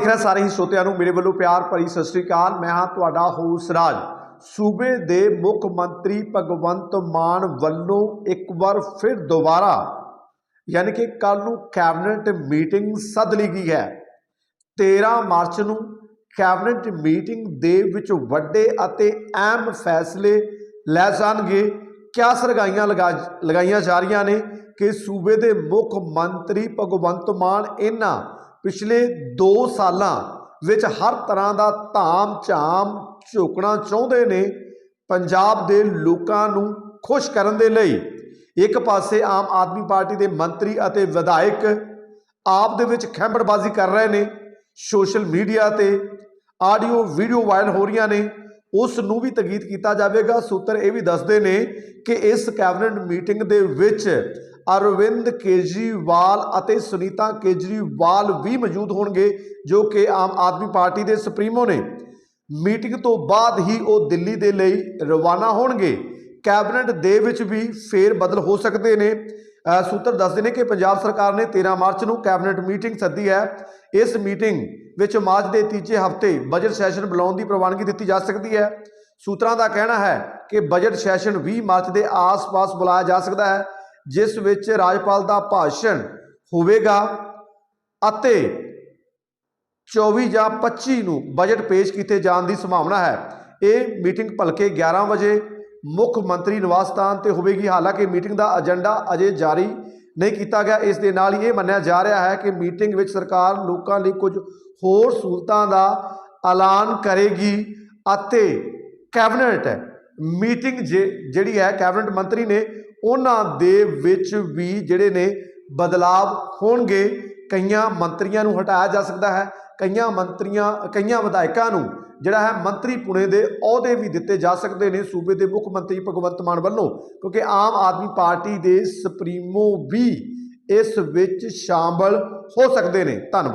ਦੇਖ ਰਹੇ ਸਾਰੇ ਹੀ ਸਰੋਤਿਆਂ ਨੂੰ, ਮੇਰੇ ਵੱਲੋਂ ਪਿਆਰ ਭਰੀ ਸਤਿ ਸ੍ਰੀ ਅਕਾਲ। ਮੈਂ ਹਾਂ ਤੁਹਾਡਾ ਹੋਸ ਰਾਜ। ਸੂਬੇ ਦੇ ਮੁੱਖ ਮੰਤਰੀ ਭਗਵੰਤ ਮਾਨ ਵੱਲੋਂ ਇੱਕ ਵਾਰ ਫਿਰ ਦੁਬਾਰਾ, ਯਾਨੀ ਕਿ ਕੱਲ ਨੂੰ ਕੈਬਨਿਟ ਮੀਟਿੰਗ ਸੱਦ ਲਈ ਗਈ ਹੈ। 13 ਮਾਰਚ ਨੂੰ ਕੈਬਨਿਟ ਮੀਟਿੰਗ ਦੇ ਵਿੱਚ ਵੱਡੇ ਅਤੇ ਅਹਿਮ ਫੈਸਲੇ ਲੈ ਜਾਣਗੇ। ਕਿਆ ਸਰਗਾਈਆਂ ਲਗਾ, ਲਗਾਈਆਂ ਜਾ ਰਹੀਆਂ ਨੇ ਕਿ ਸੂਬੇ ਦੇ ਮੁੱਖ ਮੰਤਰੀ ਭਗਵੰਤ ਮਾਨ ਇਹਨਾਂ ਪਿਛਲੇ 2 ਸਾਲਾਂ ਵਿੱਚ ਹਰ ਤਰ੍ਹਾਂ ਦਾ ਧਾਮ ਝਾਮ ਝੋਕਣਾ ਚਾਹੁੰਦੇ ਨੇ, ਪੰਜਾਬ ਦੇ ਲੋਕਾਂ ਨੂੰ ਖੁਸ਼ ਕਰਨ ਦੇ ਲਈ। ਇੱਕ ਪਾਸੇ ਆਮ ਆਦਮੀ ਪਾਰਟੀ ਦੇ ਮੰਤਰੀ ਅਤੇ ਵਿਧਾਇਕ ਆਪ ਦੇ ਵਿੱਚ ਖੈਂਬੜਬਾਜ਼ੀ ਕਰ ਰਹੇ ਨੇ, ਸੋਸ਼ਲ ਮੀਡੀਆ ਤੇ ਆਡੀਓ, ਵੀਡੀਓ ਵਾਇਰਲ ਹੋ ਰਹੀਆਂ ਨੇ, ਉਸ ਨੂੰ ਵੀ ਤਗੀਦ ਕੀਤਾ ਜਾਵੇਗਾ। ਸੂਤਰ ਇਹ ਵੀ ਦੱਸਦੇ ਨੇ ਕਿ ਇਸ ਕੈਬਨਿਟ ਮੀਟਿੰਗ ਦੇ ਵਿੱਚ ਅਰਵਿੰਦ ਕੇਜਰੀਵਾਲ ਅਤੇ ਸੁਨੀਤਾ ਕੇਜਰੀਵਾਲ ਵੀ ਮੌਜੂਦ ਹੋਣਗੇ, ਜੋ ਕਿ ਆਮ ਆਦਮੀ ਪਾਰਟੀ ਦੇ ਸੁਪਰੀਮੋ ਨੇ। ਮੀਟਿੰਗ ਤੋਂ ਬਾਅਦ ਹੀ ਉਹ ਦਿੱਲੀ ਦੇ ਲਈ ਰਵਾਨਾ ਹੋਣਗੇ। ਕੈਬਨਿਟ ਦੇ ਵਿੱਚ ਵੀ ਫੇਰ ਬਦਲ ਹੋ ਸਕਦੇ ਨੇ। ਸੂਤਰ ਦੱਸਦੇ ਨੇ ਕਿ ਪੰਜਾਬ ਸਰਕਾਰ ਨੇ 13 ਮਾਰਚ ਨੂੰ ਕੈਬਨਿਟ ਮੀਟਿੰਗ ਸੱਦੀ ਹੈ। ਇਸ ਮੀਟਿੰਗ ਵਿੱਚ ਮਾਰਚ ਦੇ ਤੀਜੇ ਹਫ਼ਤੇ ਬਜਟ ਸੈਸ਼ਨ ਬੁਲਾਉਣ ਦੀ ਪ੍ਰਵਾਨਗੀ ਦਿੱਤੀ ਜਾ ਸਕਦੀ ਹੈ। ਸੂਤਰਾਂ ਦਾ ਕਹਿਣਾ ਹੈ ਕਿ ਬਜਟ ਸੈਸ਼ਨ 20 ਮਾਰਚ ਦੇ ਆਸ-ਪਾਸ ਬੁਲਾਇਆ ਜਾ ਸਕਦਾ ਹੈ। ਜਿਸ ਵਿੱਚ ਰਾਜਪਾਲ ਦਾ ਭਾਸ਼ਣ ਹੋਵੇਗਾ ਅਤੇ 24 ਜਾਂ 25 ਨੂੰ ਬਜਟ ਪੇਸ਼ ਕੀਤੇ ਜਾਣ ਦੀ ਸੰਭਾਵਨਾ ਹੈ। ਇਹ ਮੀਟਿੰਗ ਭਲਕੇ 11 ਵਜੇ ਮੁੱਖ ਮੰਤਰੀ ਨਿਵਾਸ ਸਥਾਨ ਤੇ ਹੋਵੇਗੀ। ਹਾਲਾਂਕਿ ਮੀਟਿੰਗ ਦਾ ਏਜੰਡਾ ਅਜੇ ਜਾਰੀ ਨਹੀਂ ਕੀਤਾ ਗਿਆ। ਇਸ ਦੇ ਨਾਲ ਹੀ ਇਹ ਮੰਨਿਆ ਜਾ ਰਿਹਾ ਹੈ ਕਿ ਮੀਟਿੰਗ ਵਿੱਚ ਸਰਕਾਰ ਲੋਕਾਂ ਲਈ ਕੁਝ ਹੋਰ ਸਹੂਲਤਾਂ ਦਾ ਐਲਾਨ ਕਰੇਗੀ ਅਤੇ ਕੈਬਨਿਟ ਮੀਟਿੰਗ ਜੇ- ਜਿਹੜੀ ਹੈ ਕੈਬਨਿਟ ਮੰਤਰੀ ਨੇ ਉਹਨਾਂ ਦੇ ਵਿੱਚ ਵੀ ਜਿਹੜੇ ਨੇ ਬਦਲਾਵ ਹੋਣਗੇ। ਕਈਆਂ ਮੰਤਰੀਆਂ ਨੂੰ ਹਟਾਇਆ ਜਾ ਸਕਦਾ ਹੈ, ਕਈਆਂ ਮੰਤਰੀਆਂ, ਕਈਆਂ ਵਿਧਾਇਕਾਂ ਨੂੰ ਜਿਹੜਾ ਹੈ ਮੰਤਰੀ ਪੁਣੇ ਦੇ ਅਹੁਦੇ ਵੀ ਦਿੱਤੇ ਜਾ ਸਕਦੇ ਨੇ ਸੂਬੇ ਦੇ ਮੁੱਖ ਮੰਤਰੀ ਭਗਵੰਤ ਮਾਨ ਵੱਲੋਂ, ਕਿਉਂਕਿ ਆਮ ਆਦਮੀ ਪਾਰਟੀ ਦੇ ਸੁਪਰੀਮੋ ਵੀ ਇਸ ਵਿੱਚ ਸ਼ਾਮਲ ਹੋ ਸਕਦੇ ਨੇ। ਧੰਨਵਾਦ।